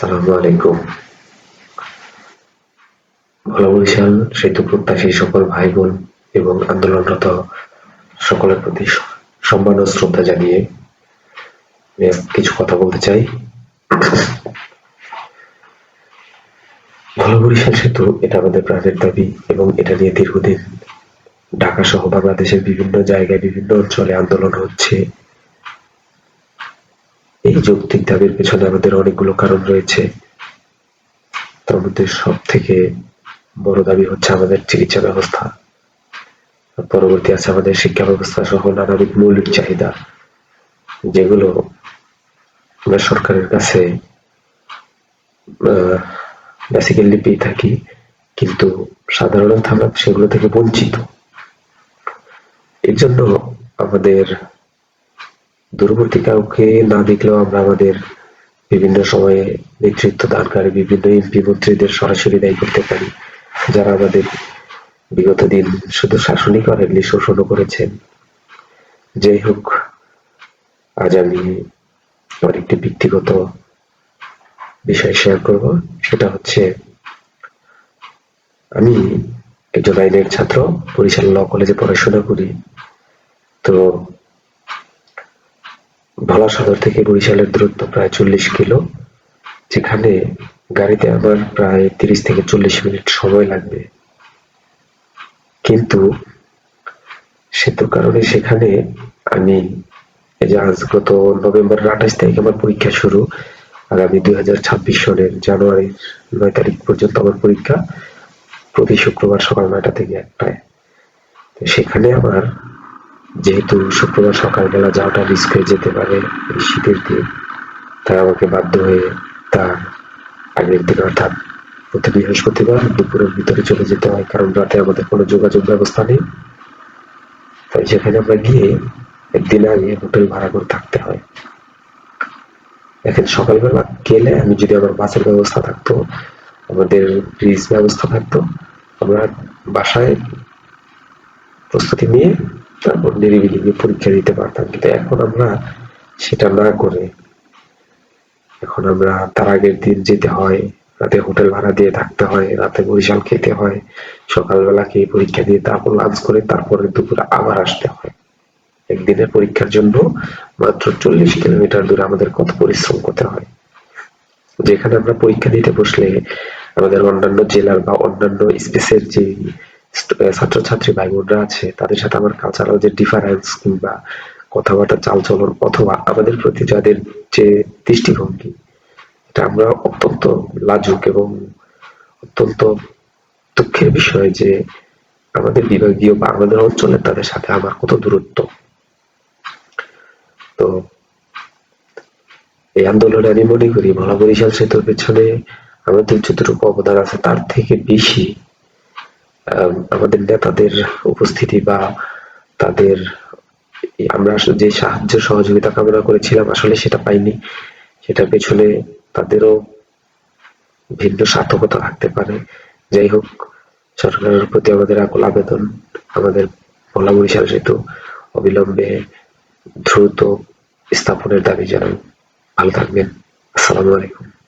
আসসালামু আলাইকুম। সেতু প্রত্যাশী সকল ভাই বোন এবং আন্দোলনরত সকলের প্রতি সম্মান ও শ্রদ্ধা জানিয়ে কিছু কথা বলতে চাই। ভোলা বরিশাল সেতু, এটা আমাদের প্রাণের দাবি এবং এটা নিয়ে দীর্ঘদিন ঢাকা সহ বাংলাদেশের বিভিন্ন জায়গায়, বিভিন্ন অঞ্চলে আন্দোলন হচ্ছে। এই যৌক্তিক দাবির পেছনে আমাদের অনেকগুলো কারণ রয়েছে। তার মধ্যে সব থেকে বড় দাবি হচ্ছে আমাদের চিকিৎসা ব্যবস্থা। পরবর্তী আছে আমাদের শিক্ষা ব্যবস্থা সহ নানাবিধ মৌলিক চাহিদা। যেগুলো সরকারের কাছে বেসিক্যালি পেয়ে থাকি, কিন্তু সাধারণত আমরা সেগুলো থেকে বঞ্চিত। এর জন্য আমাদের দূরবর্তী কাউকে না দেখলেও আমরা আমাদের বিভিন্ন সময়ে নেতৃত্ব দানকারী বিভিন্ন এমপি মন্ত্রীদের সরাসরি দায়ী করতে পারি, যারা আমাদের বিগত দিন শুধু শাসনই করেননি, শোষণও করেছেন। যাই হোক, আজ আমি আমার একটি ব্যক্তিগত বিষয় শেয়ার করব, সেটা হচ্ছে আমি একজন আইনের ছাত্র, বরিশাল ল কলেজে পড়াশোনা করি। তো ভোলা সদর থেকে বরিশালের দূরত্ব প্রায় চল্লিশ কিলো, যেখানে গাড়িতে আমার প্রায় তিরিশ থেকে চল্লিশ মিনিট সময় লাগবে। কিন্তু সেতুর কারণে সেখানে আমি এই যে আজ গত নভেম্বরের আঠাশ তারিখ আমার পরীক্ষা শুরু, আগামী দুই হাজার ছাব্বিশ সনের জানুয়ারির নয় তারিখ পর্যন্ত আমার পরীক্ষা প্রতি শুক্রবার সকাল নয়টা থেকে একটায়। সেখানে আমার যেহেতু শুক্রবার সকালবেলা যাওয়াটা রিস্ক হয়ে যেতে পারে এই শীতের দিন তাই আমাকে বাধ্য হয়ে তার আগের দিন অর্থাৎ প্রতি বৃহস্পতিবার দুপুরের ভিতরে চলে যেতে হয়, কারণ রাতে আমাদের কোনো যোগাযোগ ব্যবস্থা নেই। তাই সেখানে আমরা গিয়ে একদিন আগে হোটেল ভাড়া করে থাকতে হয়। দেখেন সকালবেলা গেলে আমি যদি আমার বাসের ব্যবস্থা থাকতো, আমাদের ব্রিজ ব্যবস্থা থাকতো, আমরা বাসায় প্রস্তুতি নিয়ে তারপর নিরিবিলি গিয়ে পরীক্ষা দিতে পারতাম। কিন্তু এখন আমরা সেটা না করে, এখন আমরা তার আগের দিন যেতে হয়, রাতে হোটেল ভাড়া দিয়ে থাকতে হয়, রাতে বরিশাল খেতে হয়, সকালবেলা খেয়ে পরীক্ষা দিয়ে তারপর লাঞ্চ করে তারপরে দুপুরে আবার আসতে হয়। একদিনের পরীক্ষার জন্য মাত্র চল্লিশ কিলোমিটার দূরে আমাদের কত পরিশ্রম করতে হয়। যেখানে আমরা পরীক্ষা দিতে বসলে আমাদের অন্যান্য জেলার বা অন্যান্য স্পেসের যে ছাত্রছাত্রী ভাই বোনরা আছে, তাদের সাথে আমার কালচারাল যে ডিফারেন্স কিংবা কথাবার্তা, চালচলন অথবা আমাদের প্রতি যাদের যে দৃষ্টিভঙ্গি, এটা আমরা অত্যন্ত লাজুক এবং অত্যন্ত দুঃখের বিষয় যে আমাদের বিভাগীয় বা আমাদের অঞ্চলের তাদের সাথে আমার কত দূরত্ব। তো এই আন্দোলনে আমি মনে করি ভোলা বরিশাল সেতুর পেছনে আমাদের যতটুকু অবদান আছে, তার থেকে বেশি আমাদের নেতাদের উপস্থিতি বা তাদের আমরা আসলে যে সাহায্য সহযোগিতা কামনা করেছিলাম, আসলে সেটা পাইনি। সেটার পেছনে তাদেরও ভিন্ন সার্থকতা থাকতে পারে। যাই হোক, সরকারের প্রতি আমাদের আকুল আবেদন, আমাদের ভোলা বরিশাল সেতু অবিলম্বে দ্রুত স্থাপনের দাবি জানাই। ভালো থাকবেন। আসসালামু আলাইকুম।